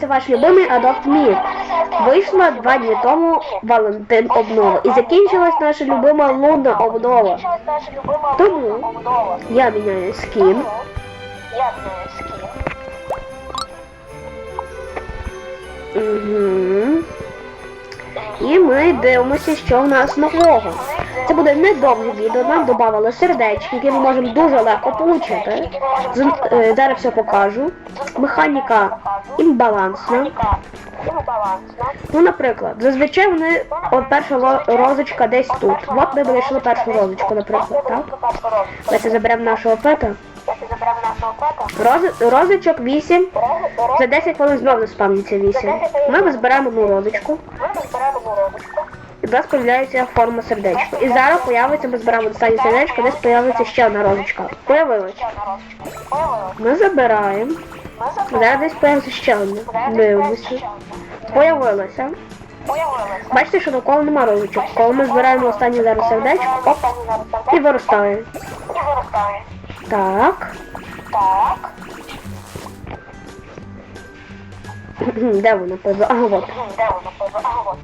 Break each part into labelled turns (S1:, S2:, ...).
S1: Це ваш любимий Adopt Me. Вийшла два дні тому Валентин обнова. І закінчилась наша любима лунна обнова. Тому я міняю скін. Угу. І ми дивимося, що в нас нового. Це буде недовге відео, нам додавали сердечки, які ми можемо дуже легко отримати. Е, Зараз все покажу. Механіка імбалансна. Ну, наприклад, зазвичай вони, от перша розочка десь тут. От ми знайшли першу розочку, наприклад, так? Давайте заберемо нашого пета. Роз, розочок 8.
S2: Рози-
S1: За 10 хвилин знову спавниться 8. Ми зберемо одну розочку. В нас з'являється форма сердечка. І зараз появиться, ми збираємо останнє сердечко, десь появиться ще одна розочка. Появилась. Ми забираємо. Зараз десь появиться ще одна. Дивимося. Появилася. Бачите, що навколо нема розочок. Коли ми збираємо останнє зараз сердечко, оп, і виростає. Так.
S2: Так.
S1: Де вона поза? Ага, от.
S2: Де вона поза? Ага, от.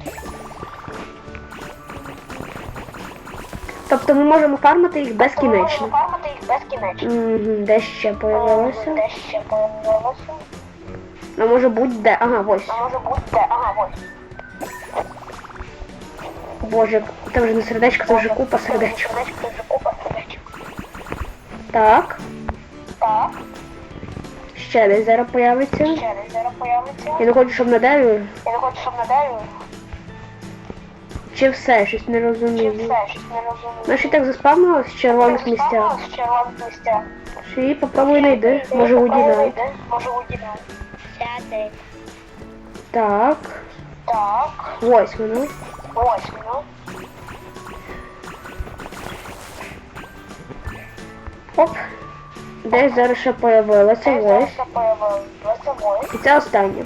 S1: Тобто ми можемо фармити їх безкінечно.
S2: фармити їх безкінечно.
S1: Угу, де ще появилося?
S2: Де ще появилося?
S1: А може будь-де. Ага, ось.
S2: А може бути де? Ага, ось.
S1: Боже, це вже не сердечко, це вже купа сердечок.
S2: Сердечко, це вже купа сердечок.
S1: Так.
S2: Так.
S1: Ще десь зараз появиться.
S2: Ще десь зараз появиться.
S1: Я не хочу, щоб на дереві.
S2: Я не хочу, щоб на дереві.
S1: Чи все, щось не
S2: Чи все, щось не розумію.
S1: Наші так заспавнилось в червоних місцях.
S2: З червоних місцях.
S1: Ще її попробуй знайди. Може Вуді.
S2: Може Вуді навіть.
S1: Так.
S2: Так.
S1: Ось воно.
S2: Ось воно.
S1: Оп. Десь зараз ще появилося. Ось.
S2: зараз появилося. Ось.
S1: І це останнє.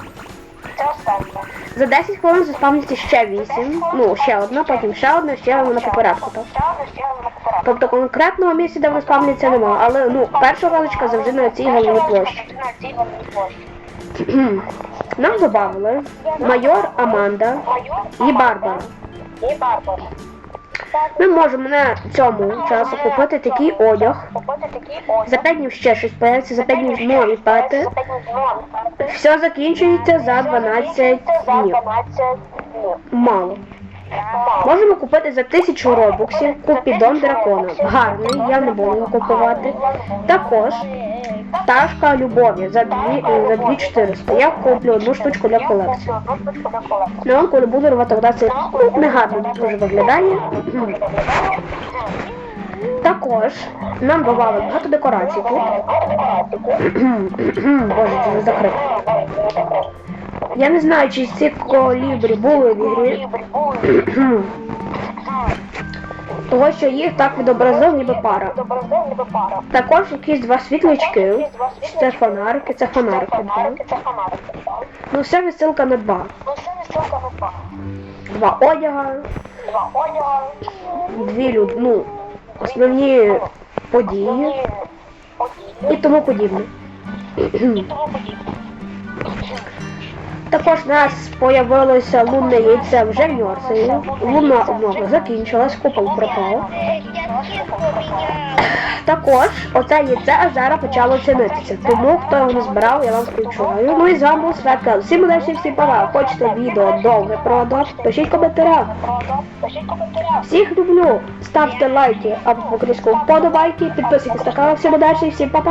S1: За 10 хвилин заспавниться ще 8. Ну, ще одна, потім ще одна, ще одна по порядку. Так. Тобто конкретного місця, де вони спавняться, немає. Але ну, перша галочка завжди на цій головній площі. Нам додали майор Аманда і Барбара. Ми можемо на цьому часу купити такий одяг. За 5 днів ще щось появиться, за 5 днів нові пети. Все закінчується за 12
S2: 12 днів.
S1: Мало. Можемо купити за 1000 робоксів купідон дракона. Гарний, я не буду його купувати. Також пташка любові за 2 за 2400. Я куплю одну штучку для колекції.
S2: Одну штучку для колекції.
S1: На онку буду рвати вода, це ну, не гарно дуже виглядає. Також нам додали багато декорацій тут. Боже, це не закрито. Я не знаю, чи ці колібрі були в ігрі. Того, що їх так відобразив, ніби пара. Також якісь два світлячки. Це фонарики, це фонарики.
S2: Це фонарики.
S1: Ну, все відсилка на два.
S2: Ну, це відсилка на два.
S1: Два одяга, дві люд, ну, основні події і тому подібне. Також у нас появилося лунне яйце вже Нюрсеї. Лунна обнова закінчилась, купол пропав. Також оце яйце Азара почало цінитися. Тому хто його не збирав, я вам співчуваю. Ну і з вами був Светка. Всім удачі, всім пора. Хочете відео довге про Adopt? Пишіть
S2: коментарях.
S1: Всіх люблю. Ставте лайки або покрізку вподобайки. Підписуйтесь на канал. Всім удачі, всім па-па.